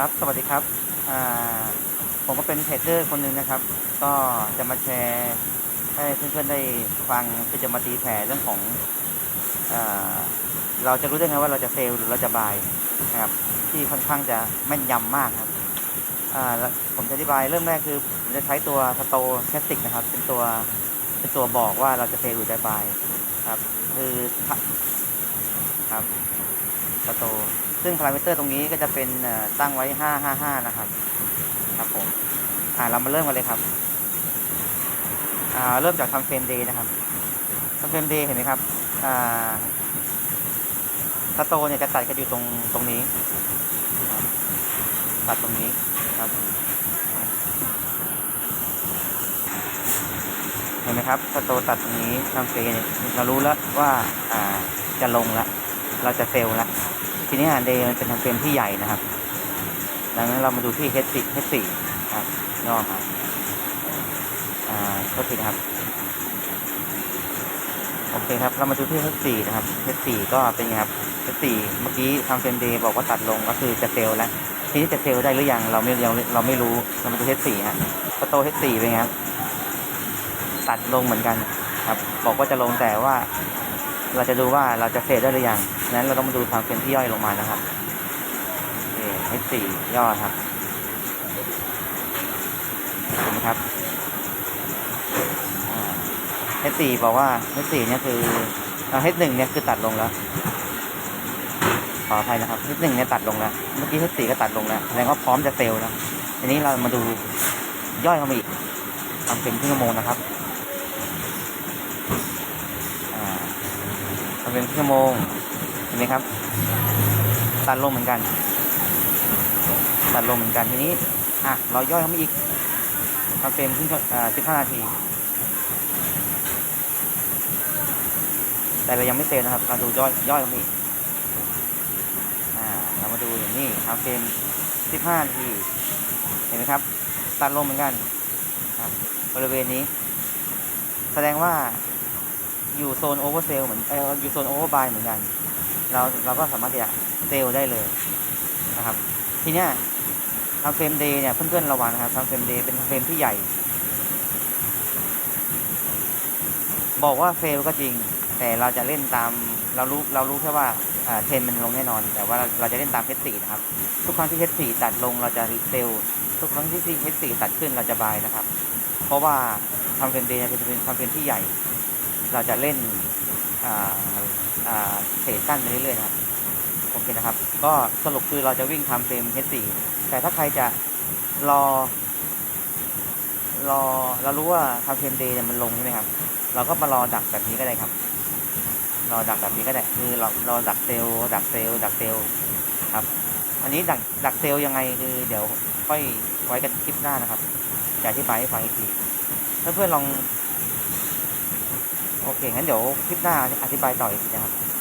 ครับ สวัสดีครับ ผมก็เป็นเทรดเดอร์คนหนึ่งนะครับ ก็จะมาแชร์ให้เพื่อนๆได้ฟังคือจะมาตีแผ่เรื่องของอเราจะรู้ได้ไงว่าเราจะเซลล์หรือเราจะบายนะครับ ที่ค่อนข้างจะแม่นยำมากครับผมจะอธิบายเริ่มแรกคือผมจะใช้ตัวสโตแคสติกนะครับ เป็นตัวเป็นตัวบอกว่าเราจะเซลล์หรือจะบายครับ คือครับ สโตซึ่งพารามิเตอร์ตรงนี้ก็จะเป็นตั้งไว้ 555 นะครับ ครับผม อ่าเรามาเริ่มกันเลยครับ อ่า เริ่มจากทำเฟรมเดย์นะครับทำเฟรมเดย์เห็นไหมครับ อ่าสโตเนี่ยจะตัดกันอยู่ตรงตรงนี้ ตัดตรงนี้ครับ เห็นไหมครับสโตตัดตรงนี้ทำเฟรมเนี่ยเรารู้แล้วว่า อ่า จะลงแล้ว เราจะเซลล์แล้วทีนี้เดย์มันเป็นทำเฟรมที่ใหญ่นะครับ ดังนั้นเรามาดูที่ H4 H4 ครับย่อครับอ่าโทษทีนะครับ โอเคครับ เรามาดูที่ H4 นะครับ H4 ก็เป็นไงครับ H4 เมื่อกี้ทำเฟรมเดย์บอกว่าตัดลงก็คือจะเซลล์แล้วทีนี้จะเซลล์ได้หรือยังเราไม่ยังเราไม่รู้เรามาดู H4 ฮะสโต H4 เป็นไงครับตัดลงเหมือนกันครับ บอกว่าจะลงแต่ว่า เราจะดูว่าเราจะเซลล์ได้หรือยังนั้นเราต้องมาดูทางเฟรมที่ย่อยลงมานะครับโอเค H4 ย่อครับเห็นไหมครับอ่า H4 บอกว่า H4 เนี่ยคืออ่า H1 เนี่ยคือตัดลงแล้วขออภัยนะครับ H1 เนี่ยตัดลงแล้ว เมื่อกี้ H4 ก็ตัดลงแล้วแสดงว่าพร้อมจะเซลล์แล้วทีนี้เรามาดูย่อยเข้ามาอีกทำเป็นครึ่งชั่วโมงนะครับ อ่าทำ เป็นชั่วโมงเห็นไหมครับ ตัดลงเหมือนกัน ตัดลงเหมือนกันทีนี้อะเราย่อยเข้ามาอีกทำเป็นครึ่งชั่วอ่าสิบห้านาที แต่เรายังไม่เซลล์นะครับ เราดูย่อยย่อยเข้ามาอีกอ่าเรามาดูอย่างนี้ทำเป็นสิบห้านาทีเห็นไหมครับ ตัดลงเหมือนกันครับบริเวณนี้ แสดงว่า อยู่โซนโอเวอร์เซลเหมือนเอออยู่โซนโอเวอร์บายเหมือนกัน เราเราก็สามารถที่จะเซลได้เลยนะครับ ทีเนี้ยทำเฟรมเดย์เนี่ยเพื่อนๆระวังนะครับทำเฟรมเดย์เป็นเฟรมที่ใหญ่ บอกว่าเฟลก็จริง แต่เราจะเล่นตามเรารู้เรารู้แค่ว่าเทรนมันลงแน่นอน แต่ว่าเราเราจะเล่นตามเพชรสี่นะครับ ทุกครั้งที่เพชรสี่ตัดลงเราจะเซลทุกครั้งที่เพชรสี่ตัดขึ้นเราจะบายนะครับ เพราะว่าทำเฟรมเดย์เนี่ยจะเป็นทำเฟรมที่ใหญ่ เราจะเล่นเทรดสั้นไปเรื่อยๆนะครับโอเคนะครับ ก็สรุปคือเราจะวิ่งทำเฟรม H4 แต่ถ้าใครจะรอ รอเรารู้ว่าทำเฟรมเดย์เนี่ยมันลงใช่ไหมครับ เราก็มารอดักแบบนี้ก็ได้ครับ รอดักแบบนี้ก็ได้ คือเราเราดักเซลดักเซลดักเซลครับ อันนี้ดักดักเซลยังไงคือเดี๋ยวค่อยไว้กันคลิปหน้านะครับจะอธิบายให้ฟังอีกทีเพื่อนๆลอง โอเค งั้นเดี๋ยวคลิปหน้าอธิบายต่ออีกทีนะครับ